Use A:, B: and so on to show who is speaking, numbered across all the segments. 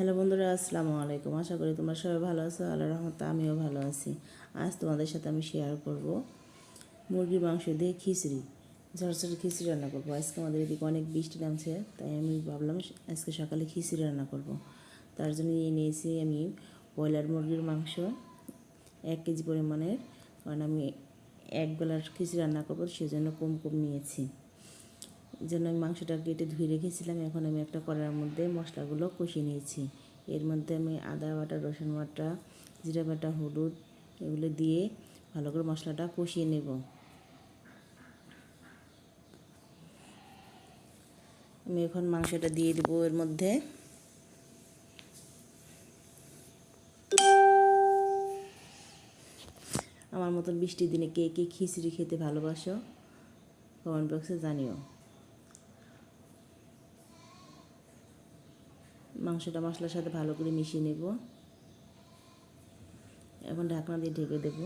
A: Hello বন্ধুরা, আসসালামু আলাইকুম। আশা করি তোমরা সবাই ভালো আছো আল্লাহ রহমতে আমিও ভালো আছি। আজ তোমাদের সাথে আমি শেয়ার করব মুরগির মাংস দিয়ে খিচড়ি। ঝরঝরে খিচড়ি রান্না করব। আজকে আমাদের এদিকে অনেক বৃষ্টি নামছে, তাই আমি ভাবলাম আজকে সকালে খিচড়ি রান্না করব। তার জন্য নিয়ে নিয়েছি আমি ব্রয়লার মুরগির মাংস, এক কেজি পরিমাণের। কারণ আমি এক বেলার খিচড়ি রান্না করব, সেজন্য কম কম নিয়েছি। জন্য আমি মাংসটা কেটে ধুয়ে রেখেছিলাম, এখন আমি একটা কড়ার মধ্যে মশলাগুলো কষিয়ে নিয়েছি। এর মধ্যে আমি আদা বাটা, রসুন বাটা, জিরা বাটা, হলুদ এগুলো দিয়ে ভালো করে মশলাটা কষিয়ে নেব। আমি এখন মাংসটা দিয়ে দেবো এর মধ্যে। আমার মতন বৃষ্টির দিনে কে কে খিচড়ি খেতে ভালোবাসো? কমেন্ট বক্সে জানিও। মাংসটা, মশলার সাথে ভালো করে মিশিয়ে নেব। এখন ঢাকনা দিয়ে ঢেকে দেব।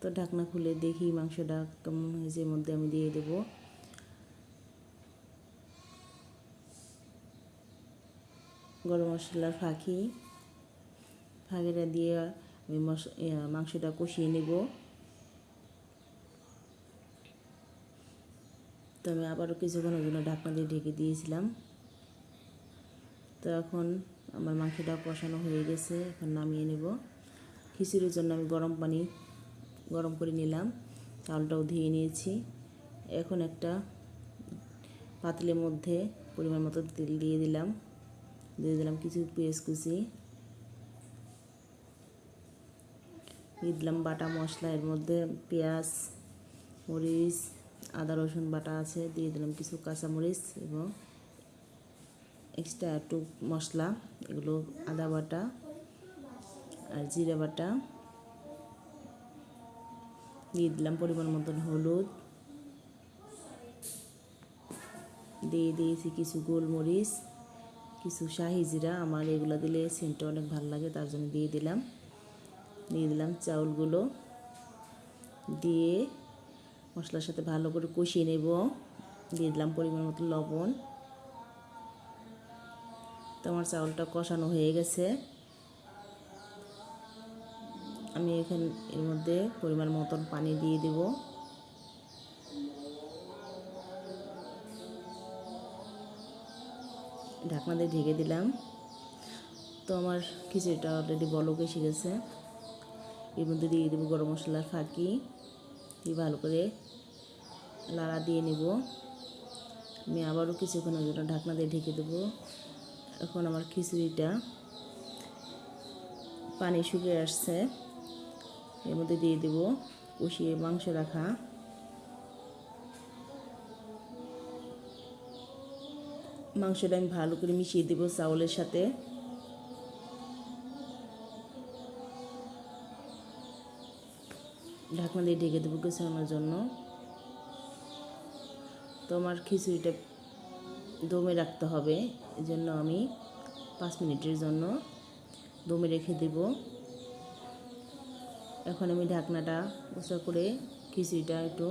A: তো ঢাকনা খুলে দেখি মাংসটা কেমন হয়েছে, এর মধ্যে আমি দিয়ে দেব। গরম মশলার ফাঁকি, ফাঁকিটা দিয়ে আমি মাংসটা কষিয়ে নেব। তো আমি আবারও কিছুক্ষণের জন্য ঢাকনা দিয়ে ঢেকে দিয়েছিলাম। তো এখন আমার মাংসটা কষানো হয়ে গেছে, এখন নামিয়ে নেব। খিচুড়ির জন্য আমি গরম পানি গরম করে নিলাম, চালটাও ধুয়ে নিয়েছি। এখন একটা পাতিলের মধ্যে পরিমাণ মতো তেল দিয়ে দিলাম দিয়ে দিলাম কিছু পেঁয়াজ কুচি। দিয়ে দিলাম বাটা মশলা, এর মধ্যে পেঁয়াজ, মরিচ, আদা, রসুন বাটা আছে, দিয়ে দিলাম কিছু কাঁচামরিচ এবং এক্সট্রা একটু মশলা, এগুলো আদা বাটা আর জিরা বাটা দিয়ে দিলাম পরিমাণ মতন হলুদ। দিয়ে দিয়েছি কিছু গোলমরিচ, কিছু শাহি জিরা। আমার এগুলো দিলে সেন্টটা অনেক ভালো লাগে, তার জন্য দিয়ে দিলাম। দিয়ে দিলাম চাউলগুলো। দিয়ে মশলার সাথে ভালো করে কষিয়ে নেব। দিয়ে দিলাম পরিমাণ মতো লবণ। তো আমার চাউলটা কষানো হয়ে গেছে। আমি এখান, এর মধ্যে পরিমাণ মতন পানি দিয়ে দেব। ঢাকনা দিয়ে ঢেকে দিলাম। তো আমার খিচুড়িটা অলরেডি বলক এসে গেছে। এর মধ্যে দিয়ে দেবো গরম মশলার ফাঁকি। দিয়ে ভালো করে লাড়া দিয়ে নেব। আমি আবারও কিছুক্ষণের জন্য ঢাকনা দিয়ে ঢেকে দেবো। এখন আমার খিচুড়িটা পানি শুকিয়ে আসছে। এর মধ্যে দিয়ে দেবো কষিয়ে মাংস রাখা। মাংসটা আমি ভালো করে মিশিয়ে দেবো চাউলের সাথে। ঢাকনা দিয়ে ঢেকে দেবো গোছানোর জন্য। তো আমার খিচুড়িটা দমে রাখতে হবে। এই জন্য আমি পাঁচ মিনিটের জন্য দমে রেখে দেব। এখন আমি ঢাকনাটা উঁচা করে খিচুড়িটা একটু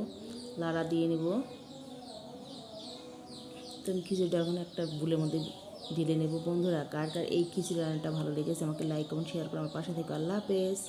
A: লাড়া দিয়ে নেব। তো আমি খিচুড়িটা এখন একটা বুলের মধ্যে ঢেলে নেব। বন্ধুরা, কার কার এই খিচুড়ি রান্নাটা ভালো লেগেছে আমাকে লাইক কমেন্ট শেয়ার করে আমার পাশে থেকে। আল্লাহ হাফেজ।